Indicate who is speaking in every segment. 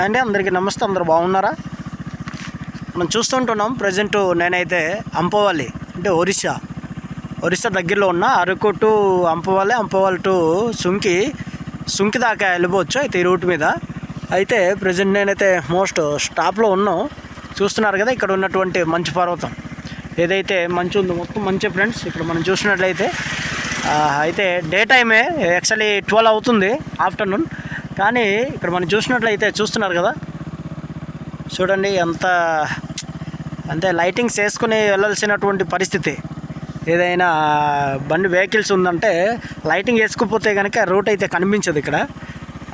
Speaker 1: అండి అందరికీ నమస్తే అందరు బాగున్నారా? మనం చూస్తుంటున్నాం ప్రజెంట్ నేనైతే అంపవాలి అంటే ఒరిస్సా. ఒరిస్సా దగ్గరలో ఉన్న అరకు టు అంపవాలి అంపవాలి టు సుంకి. సుంకి దాకా వెళ్ళిపోవచ్చు అయితే ఈ రూట్ మీద. అయితే ప్రజెంట్ నేనైతే మోస్ట్ స్టాప్లో ఉన్నాం. చూస్తున్నారు కదా ఇక్కడ ఉన్నటువంటి మంచు పర్వతం. ఏదైతే మంచు ఉందో మొత్తం మంచి ఫ్రెండ్స్ ఇక్కడ మనం చూసినట్లయితే. అయితే డే టైమే యాక్చువల్లీ ట్వెల్వ్ అవుతుంది ఆఫ్టర్నూన్. కానీ ఇక్కడ మనం చూసినట్లయితే చూస్తున్నారు కదా. చూడండి ఎంత అంటే లైటింగ్స్ వేసుకుని వెళ్ళాల్సినటువంటి పరిస్థితి. ఏదైనా బండి వెహికల్స్ ఉందంటే లైటింగ్ వేసుకుపోతే కనుక రూట్ అయితే కనిపించదు ఇక్కడ.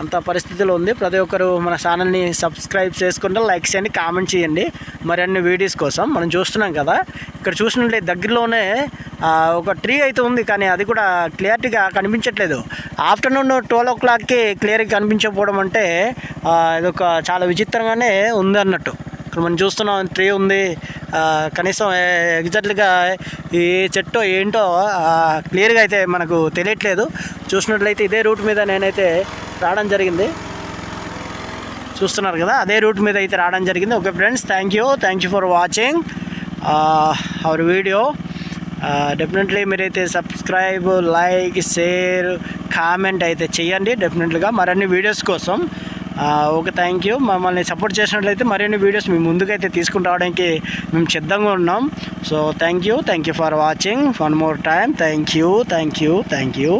Speaker 1: అంత పరిస్థితిలో ఉంది. ప్రతి ఒక్కరు మన ఛానల్ని సబ్స్క్రైబ్ చేసుకుంటే లైక్ చేయండి కామెంట్ చేయండి. మరిన్ని వీడియోస్ కోసం మనం చూస్తున్నాం కదా ఇక్కడ చూసినట్లయితే దగ్గరలోనే ఒక ట్రీ అయితే ఉంది కానీ అది కూడా క్లియర్టీగా కనిపించట్లేదు. ఆఫ్టర్నూన్ ట్వెల్వ్ ఓ క్లాక్కి క్లియర్గా కనిపించకపోవడం అంటే ఇదొక చాలా విచిత్రంగానే ఉంది అన్నట్టు. ఇక్కడ మనం చూస్తున్నాం ట్రీ ఉంది. కనీసం ఎగ్జాక్ట్గా ఈ చెట్టు ఏంటో క్లియర్గా అయితే మనకు తెలియట్లేదు. చూసినట్లయితే ఇదే రూట్ మీద నేనైతే రావడం జరిగింది. చూస్తున్నారు కదా అదే రూట్ మీద అయితే రావడం జరిగింది. Okay friends thank you. Thank you for watching. Our video. Definitely మీరైతే సబ్స్క్రైబ్ లైక్ షేర్ కామెంట్ అయితే చేయండి. డెఫినెట్లీగా మరిన్ని వీడియోస్ కోసం. Okay thank you. మమ్మల్ని సపోర్ట్ చేసినట్లయితే మరిన్ని వీడియోస్ మీ ముందుకైతే తీసుకుని రావడానికి మేము సిద్ధంగా ఉన్నాం. So thank you. Thank you for watching. One more time thank you thank you thank you